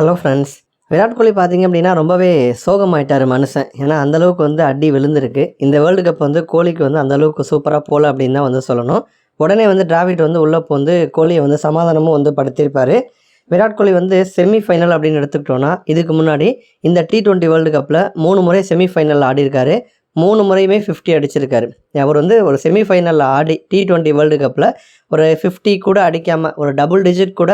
Hello friends Virat Kohli பார்த்தீங்க அப்படின்னா ரொம்பவே சோகமாயிட்டார் மனுஷன். ஏன்னா அந்தளவுக்கு வந்து அடி விழுந்திருக்கு. இந்த வேர்ல்டு கப் வந்து கோலிக்கு வந்து அந்தளவுக்கு சூப்பராக போகல அப்படின்னு தான் வந்து சொல்லணும். உடனே வந்து டிராவிட் வந்து உள்ளே வந்து கோலியை வந்து சமாதானமும் வந்து படுத்திருப்பார். விராட் கோலி வந்து செமிஃபைனல் அப்படின்னு எடுத்துக்கிட்டோன்னா இதுக்கு முன்னாடி இந்த டி ட்வெண்ட்டி வேர்ல்டு கப்பில் மூணு முறை செமிஃபைனலில் ஆடிருக்காரு மூணு முறையுமே ஃபிஃப்டி அடிச்சிருக்காரு. அவர் வந்து ஒரு செமிஃபைனலில் ஆடி டி ட்வெண்ட்டி வேர்ல்டு கப்பில் ஒரு ஃபிஃப்டி கூட அடிக்காமல் ஒரு டபுள் டிஜிட் கூட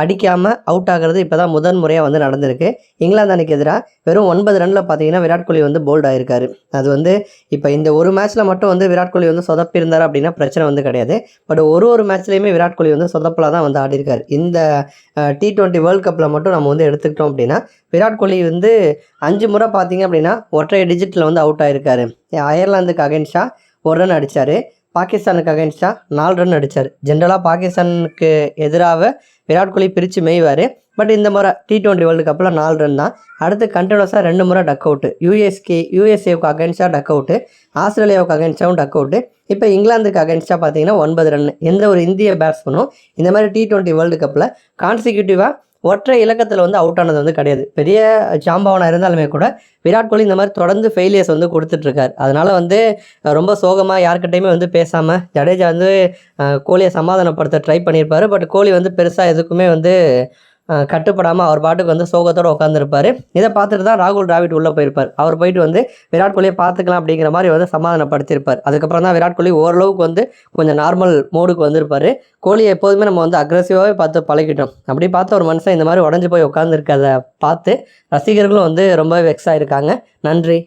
அடிக்காமல் அவுட் ஆகிறது இப்போ தான் முதன் முறையாக வந்து நடந்திருக்கு. இங்கிலாந்து அணிக்கு எதிராக வெறும் ஒன்பது ரனில் பார்த்தீங்கன்னா விராட் கோலி வந்து போல்ட் ஆயிருக்காரு. அது வந்து இப்போ இந்த ஒரு மேட்ச்சில் மட்டும் வந்து விராட் கோலி வந்து சொதப்பிருந்தார் அப்படின்னா பிரச்சனை வந்து கிடையாது. பட் ஒரு ஒரு மேட்ச்லேயுமே விராட் கோலி வந்து சொதப்பில் தான் வந்து ஆடிருக்காரு இந்த டி ட்வெண்ட்டி வேர்ல்ட் கப்பில் மட்டும் நம்ம வந்து எடுத்துக்கிட்டோம் அப்படின்னா விராட் கோலி வந்து அஞ்சு முறை பார்த்தீங்க அப்படின்னா ஒற்றை டிஜிட்டில் வந்து அவுட் ஆயிருக்காரு. அயர்லாந்துக்கு அகென்ஸ்டாக ஒரு ரன் அடித்தார் பாகிஸ்தானுக்கு அகைன்ஸ்டாக நாலு ரன் அடித்தார் ஜென்ரலாக பாகிஸ்தானுக்கு எதிராக விராட் கோலி பிரித்து மேய்வார். பட் இந்த முறை டி டுவெண்ட்டி வேர்ல்டு கப்பில் நாலு ரன் தான். அடுத்து கண்டினியூஸாக ரெண்டு முறை டக் அவுட்டு யூஎஸ்கே யூஎஸ்ஏவுக்கு அகைன்ஸ்டாக டக் அவுட்டு ஆஸ்திரேலியாவுக்கு அகைன்ஸ்டாகவும் டக் அவுட்டு இப்போ இங்கிலாந்துக்கு அகைன்ஸ்டாக பார்த்தீங்கன்னா ஒன்பது ரன் எந்த ஒரு இந்திய பேட்ஸ்மனும் இந்த மாதிரி டி டுவெண்ட்டி வேர்ல்டு கப்பில் கான்சிக்யூட்டிவாக ஒற்றை இலக்கத்தில் வந்து அவுட் ஆனது வந்து கிடையாது. பெரிய சாம்பவனாக இருந்தாலுமே கூட விராட் கோலி இந்த மாதிரி தொடர்ந்து ஃபெயிலியர்ஸ் வந்து கொடுத்துட்ருக்கார். அதனால் வந்து ரொம்ப சோகமாக யார்கிட்டையுமே வந்து பேசாமல் ஜடேஜா வந்து கோலியை சமாதானப்படுத்த ட்ரை பண்ணியிருப்பார். பட் கோலி வந்து பெருசாக எதுக்குமே வந்து கட்டுப்படாமல் அவர் பாட்டுக்கு வந்து சோகத்தோடு உட்காந்துருப்பார் இதை பார்த்துட்டு தான் ராகுல் டிராவிட் உள்ளே போயிருப்பார். அவர் போயிட்டு வந்து விராட் கோலியை பார்த்துக்கலாம் அப்படிங்கிற மாதிரி வந்து சமாதானப்படுத்தியிருப்பார். அதுக்கப்புறம் தான் விராட் கோலி ஓரளவுக்கு வந்து கொஞ்சம் நார்மல் மோடுக்கு வந்திருப்பார். கோலியை எப்போதுமே நம்ம வந்து அக்ரெசிவாகவே பார்த்து பழகிட்டோம். அப்படி பார்த்து ஒரு மனுஷன் இந்த மாதிரி உடஞ்சி போய் உட்காந்துருக்கதை பார்த்து ரசிகர்களும் வந்து ரொம்ப வெக்ஸ் ஆகிருக்காங்க நன்றி.